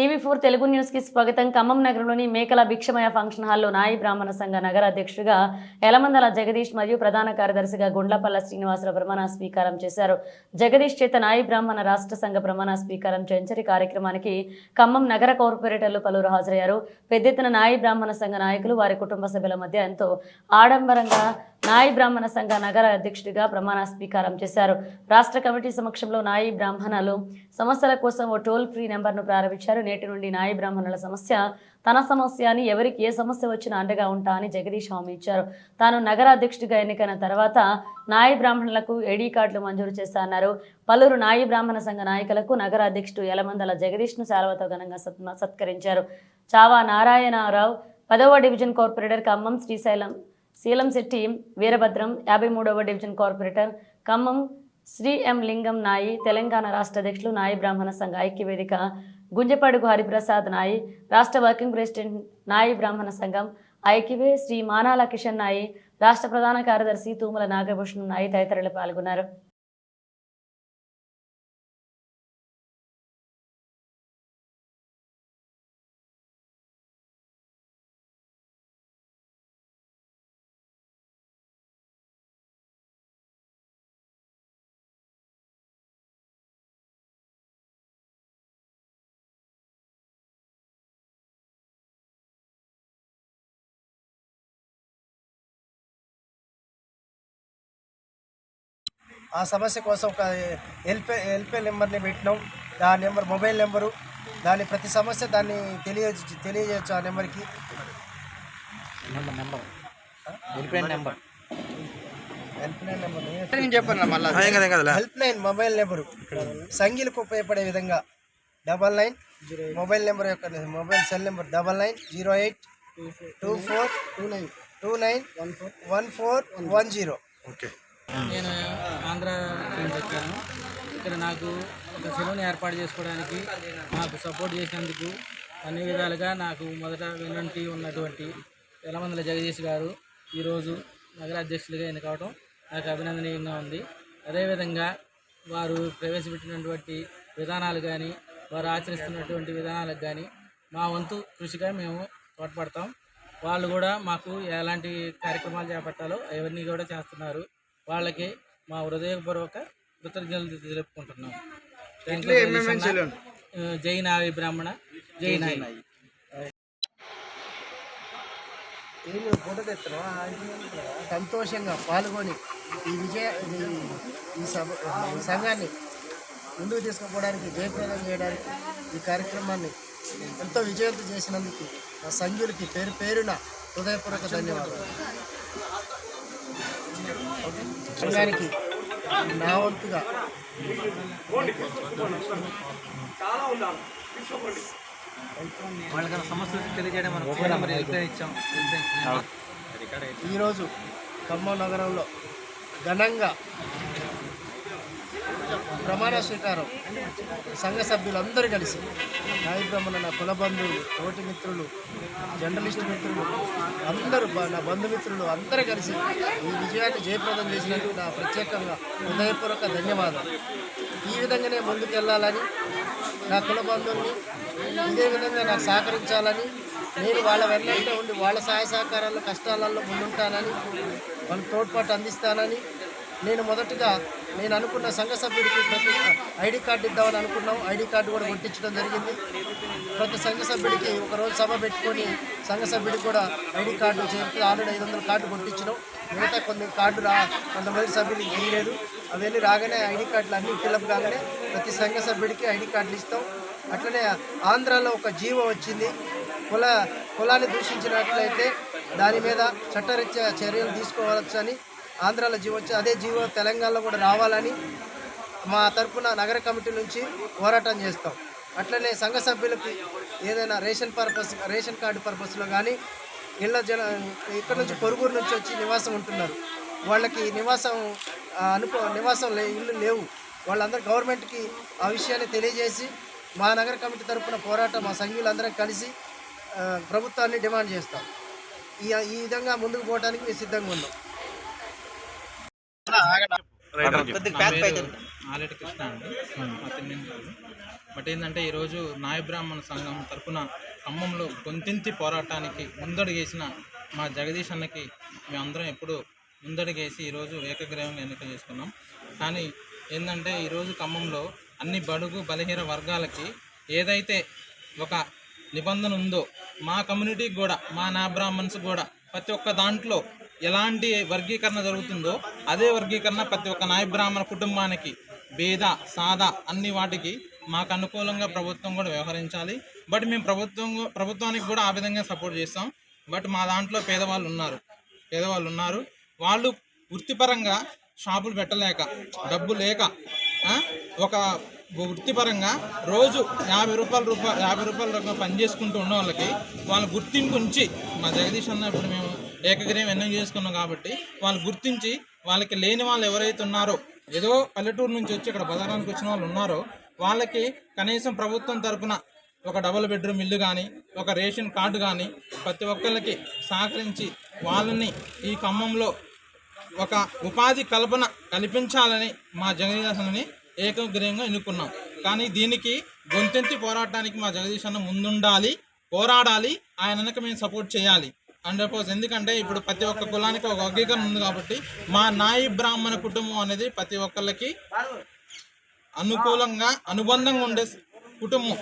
TV four Telugu న్యూస్కి స్వాగతం. ఖమ్మం నగరంలోని మేకల భిక్షమయ ఫంక్షన్ హాల్లో నాయి బ్రాహ్మణ సంఘ నగర అధ్యక్షుడిగా యలమందల జగదీష్ మరియు ప్రధాన కార్యదర్శిగా గుండ్లపల్ల శ్రీనివాసరావు ప్రమాణ స్వీకారం చేశారు. జగదీష్ చేత నాయి బ్రాహ్మణ రాష్ట్ర సంఘ ప్రమాణ స్వీకారం చెంచరి కార్యక్రమానికి ఖమ్మం నగర కార్పొరేటర్లు పలువురు హాజరయ్యారు. పెద్ద ఎత్తున నాయి బ్రాహ్మణ సంఘ నాయకులు వారి కుటుంబ సభ్యుల మధ్య ఎంతో ఆడంబరంగా నాయి బ్రాహ్మణ సంఘ నగర అధ్యక్షుడిగా ప్రమాణ స్వీకారం చేశారు. రాష్ట్ర కమిటీ సమక్షంలో నాయి బ్రాహ్మణులు సమస్యల కోసం ఓ టోల్ ఫ్రీ నెంబర్ను ప్రారంభించారు. నేటి నుండి నాయి బ్రాహ్మణుల సమస్య తన సమస్య అని ఎవరికి ఏ సమస్య వచ్చినా అండగా ఉంటా అని జగదీష్ హామీ ఇచ్చారు. తాను నగర అధ్యక్షుడిగా ఎన్నికైన తర్వాత నాయి బ్రాహ్మణులకు ఏడీ కార్డులు మంజూరు చేస్తా అన్నారు. పలువురు నాయి బ్రాహ్మణ సంఘ నాయకులకు నగర అధ్యక్షుడు యలమందల జగదీష్ను శాలవతో ఘనంగా సత్- సత్కరించారు. చావా నారాయణరావు పదవ డివిజన్ కార్పొరేటర్ ఖమ్మం శ్రీశైలం శీలం శెట్టి వీరభద్రం యాభై మూడవ division corporator Khammam Shri M Lingam నాయి తెలంగాణ రాష్ట్ర అధ్యక్షులు నాయి బ్రాహ్మణ సంఘ ఐక్య వేదిక గుంజపడుగు హరిప్రసాద్ నాయి రాష్ట్ర వర్కింగ్ ప్రెసిడెంట్ నాయి బ్రాహ్మణ సంఘం ఐక్యవే శ్రీ మానాల కిషన్ నాయి రాష్ట్ర ప్రధాన కార్యదర్శి తూముల నాగభూషణం నాయి తదితరులు పాల్గొన్నారు. ఆ సమస్య కోసం ఒక హెల్ప్ హెల్ప్ నెంబర్ని పెట్టినాం. ఆ నెంబర్ మొబైల్ నెంబరు. దాని ప్రతి సమస్య దాన్ని తెలియ తెలియజేయచ్చు ఆ నెంబర్కి. Number help line number. Help line mobile number. సంఖ్యలకు ఉపయోగపడే విధంగా డబల్ నైన్ మొబైల్ నెంబర్ యొక్క mobile cell number double nine zero eight two four two nine. Two nine one four. One four one zero. నేను ఆంధ్ర నుంచి వచ్చాను. ఇక్కడ నాకు ఒక సెలవుని ఏర్పాటు చేసుకోవడానికి నాకు సపోర్ట్ చేసినందుకు అన్ని విధాలుగా నాకు మొదట వెన్నంటి ఉన్నటువంటి ఎలమందల జగదీష్ గారు ఈరోజు నగర అధ్యక్షులుగా ఎన్నుకోవడం నాకు అభినందనీయంగా ఉంది. అదేవిధంగా వారు ప్రవేశపెట్టినటువంటి విధానాలు కానీ వారు ఆచరిస్తున్నటువంటి విధానాలకు కానీ మా వంతు కృషిగా మేము తోడ్పడతాం. వాళ్ళు కూడా మాకు ఎలాంటి కార్యక్రమాలు చేపట్టాలో అవన్నీ కూడా చేస్తున్నారు. వాళ్ళకి మా హృదయపూర్వక కృతజ్ఞతలు తెలుపుకుంటున్నాం. జై నావి బ్రాహ్మణ జై నాయి ఏమి ఫోటో తెస్తున్నావా? సంతోషంగా పాల్గొని ఈ విజయ ఈ- ఈ సభ ఈ సంఘాన్ని ముందుకు తీసుకుపోవడానికి జయప్రదం చేయడానికి ఈ కార్యక్రమాన్ని ఎంతో విజయవంతం చేసినందుకు నా సంఘులకి పేరు పేరున హృదయపూర్వక ధన్యవాదాలు. సంఘానికి నా వంతుగా. వాళ్ళకి సమస్యలు తెలియజేయడం మనం ఇచ్చాం ఈరోజు ఖమ్మం నగరంలో ఘనంగా ప్రమాణ స్వీకారం. సంఘ సభ్యులందరూ కలిసి నాయ బ్రహ్మణ నా కుల బంధువులు తోటి మిత్రులు జర్నలిస్ట్ మిత్రులు అందరూ నా బంధుమిత్రులు అందరూ కలిసి ఈ విజయాన్ని జయప్రదం చేసినందుకు నా ప్రత్యేకంగా హృదయపూర్వక ధన్యవాదాలు. ఈ విధంగానే ముందుకెళ్ళాలని నా కుల బంధువుల్ని ఇదే విధంగా నాకు సహకరించాలని నేను వాళ్ళ వెన్నంటే ఉండి వాళ్ళ సహాయ సహకారాల్లో కష్టాలలో ముందుంటానని వాళ్ళ తోడ్పాటు అందిస్తానని నేను మొదటగా నేను అనుకున్న సంఘ సభ్యుడికి ప్రతి ఐడి కార్డు ఇద్దామని అనుకున్నాం. ఐడి కార్డు కూడా కొట్టించడం జరిగింది. ప్రతి సంఘ సభ్యుడికి ఒకరోజు సభ పెట్టుకొని సంఘ సభ్యుడికి కూడా ఐడి కార్డు చేరితే ఆల్రెడీ ఐదు వందల కార్డు కొట్టించినాం. మిగతా కొన్ని కార్డు రా కొంతమంది సభ్యుడికి తీయలేదు. అవన్నీ రాగానే ఐడి కార్డులు అన్నీ ఫిలప్ కాగానే ప్రతి సంఘ సభ్యుడికి ఐడి కార్డులు ఇస్తాం. అట్లనే ఆంధ్రాలో ఒక జీవో వచ్చింది. కుల కులాన్ని దూషించినట్లయితే దాని మీద చట్టరీత్యా చర్యలు తీసుకోవచ్చని ఆంధ్రాలో జీవో వచ్చి అదే జీవో తెలంగాణలో కూడా రావాలని మా తరపున నగర కమిటీ నుంచి పోరాటం చేస్తాం. అట్లనే సంఘ సభ్యులకి ఏదైనా రేషన్ పర్పస్ రేషన్ కార్డు పర్పస్లో కానీ ఇళ్ళ జన ఇక్కడ నుంచి పొరుగురు నుంచి వచ్చి నివాసం ఉంటున్నారు. వాళ్ళకి నివాసం అనుకో నివాసం లే ఇల్లు లేవు. వాళ్ళందరూ గవర్నమెంట్కి ఆ విషయాన్ని తెలియజేసి మా నగర కమిటీ తరపున పోరాటం మా సంఘీయులందరం కలిసి ప్రభుత్వాన్ని డిమాండ్ చేస్తాం. ఈ ఈ విధంగా ముందుకు పోవడానికి మేము సిద్ధంగా ఉన్నాం. ఆలెటి కృష్ణ అండి. బట్ ఏంటంటే ఈరోజు నాయ బ్రాహ్మణ సంఘం తరపున ఖమ్మంలో గొంతింతి పోరాటానికి ముందడుగేసిన మా జగదీష్ అన్నకి మేమందరం ఎప్పుడు ముందడుగేసి ఈరోజు ఏకగ్రీవంగా ఎన్నిక చేసుకున్నాం. కానీ ఏంటంటే ఈరోజు ఖమ్మంలో అన్ని బడుగు బలహీన వర్గాలకి ఏదైతే ఒక నిబంధన ఉందో మా కమ్యూనిటీకి కూడా మా నా బ్రాహ్మణ్స్ కూడా ప్రతి ఒక్క దాంట్లో ఎలాంటి వర్గీకరణ జరుగుతుందో అదే వర్గీకరణ ప్రతి ఒక్క నాయ బ్రాహ్మణ కుటుంబానికి భేద సాదా అన్ని వాటికి మాకు అనుకూలంగా ప్రభుత్వం కూడా వ్యవహరించాలి. బట్ మేము ప్రభుత్వం ప్రభుత్వానికి కూడా ఆ విధంగా సపోర్ట్ చేస్తాం. బట్ మా దాంట్లో పేదవాళ్ళు ఉన్నారు. పేదవాళ్ళు ఉన్నారు. వాళ్ళు వృత్తిపరంగా షాపులు పెట్టలేక డబ్బు లేక ఒక వృత్తిపరంగా రోజు యాభై రూపాయల రూపాయ యాభై రూపాయల రూపాయలు పని చేసుకుంటూ ఉన్న వాళ్ళకి వాళ్ళ గుర్తింపు ఉంచి మా జగదీష్ అన్న ఇప్పుడు మేము ఏకగ్రీవం ఎన్నో చేసుకున్నాం కాబట్టి వాళ్ళు గుర్తించి వాళ్ళకి లేని వాళ్ళు ఎవరైతే ఉన్నారో ఏదో పల్లెటూరు నుంచి వచ్చి ఇక్కడ బజారానికి వచ్చిన వాళ్ళు ఉన్నారో వాళ్ళకి కనీసం ప్రభుత్వం తరపున ఒక డబుల్ బెడ్రూమ్ ఇల్లు కానీ ఒక రేషన్ కార్డు కానీ ప్రతి ఒక్కరికి సహకరించి వాళ్ళని ఈ ఖమ్మంలో ఒక ఉపాధి కల్పన కల్పించాలని మా జగదీశన్ని ఏకగ్రీయంగా ఎన్నుకున్నాం. కానీ దీనికి గొంతెత్తి పోరాటానికి మా జగదీశ్ ముందుండాలి పోరాడాలి ఆయన వెనక మేము సపోర్ట్ చేయాలి. Hundred percent. ఎందుకంటే ఇప్పుడు ప్రతి ఒక్క కులానికి ఒక వర్గీకరణ ఉంది కాబట్టి మా నాయి బ్రాహ్మణ కుటుంబం అనేది ప్రతి ఒక్కళ్ళకి అనుకూలంగా అనుబంధంగా ఉండే కుటుంబం.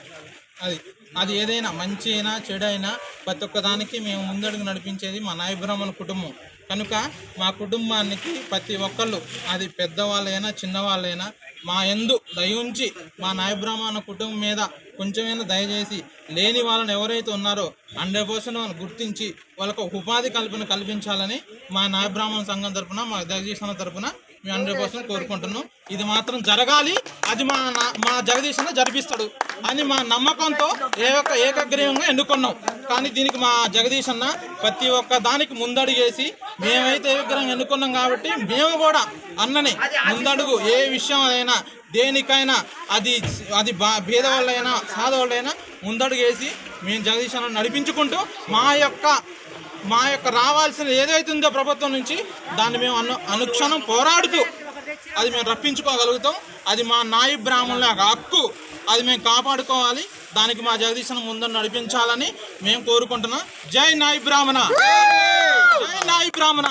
అది అది ఏదైనా మంచి అయినా చెడైనా ప్రతి ఒక్కదానికి మేము ముందడుగు నడిపించేది మా నాయ బ్రాహ్మణ కుటుంబం. కనుక మా కుటుంబానికి ప్రతి ఒక్కళ్ళు అది పెద్దవాళ్ళైనా చిన్నవాళ్ళైనా మా ఎందు దయ ఉంచి మా నాయబ్రాహ్మణ కుటుంబం మీద కొంచెమైనా దయచేసి లేని వాళ్ళని ఎవరైతే ఉన్నారో హండ్రెడ్ పర్సెంట్ వాళ్ళని గుర్తించి వాళ్ళకు ఉపాధి కల్పన కల్పించాలని మా నాయబ్రాహ్మణ సంఘం తరపున మా దయచేసిన తరఫున మేము హండ్రెడ్ పర్సెంట్ కోరుకుంటున్నాం ఇది మాత్రం జరగాలి. అది మా నా- మా జగదీశ్ అన్న జరిపిస్తాడు. అని మా నమ్మకంతో ఏ ఒక్క ఏకగ్రీవంగా ఎన్నుకున్నాం. కానీ దీనికి మా జగదీష్ అన్న ప్రతి ఒక్క దానికి ముందడుగేసి మేమైతే ఏకగ్రీవంగా ఎన్నుకున్నాం కాబట్టి మేము కూడా అన్నని ముందడుగు. ఏ విషయం అయినా దేనికైనా అది అది బా భేదవాళ్ళైనా సాధవాళ్ళైనా ముందడుగేసి మేము జగదీష్ అన్న నడిపించుకుంటూ మా యొక్క మా యొక్క రావాల్సిన ఏదైతే ఉందో ప్రభుత్వం నుంచి దాన్ని మేము అను అనుక్షణం పోరాడుతూ అది మేము రప్పించుకోగలుగుతాం. అది మా నాయి బ్రాహ్మణుల యొక్క హక్కు. అది మేము కాపాడుకోవాలి. దానికి మా జగదీశను ముందు నడిపించాలని మేము కోరుకుంటున్నాం. జై నాయి బ్రాహ్మణ. జై నాయి బ్రాహ్మణ.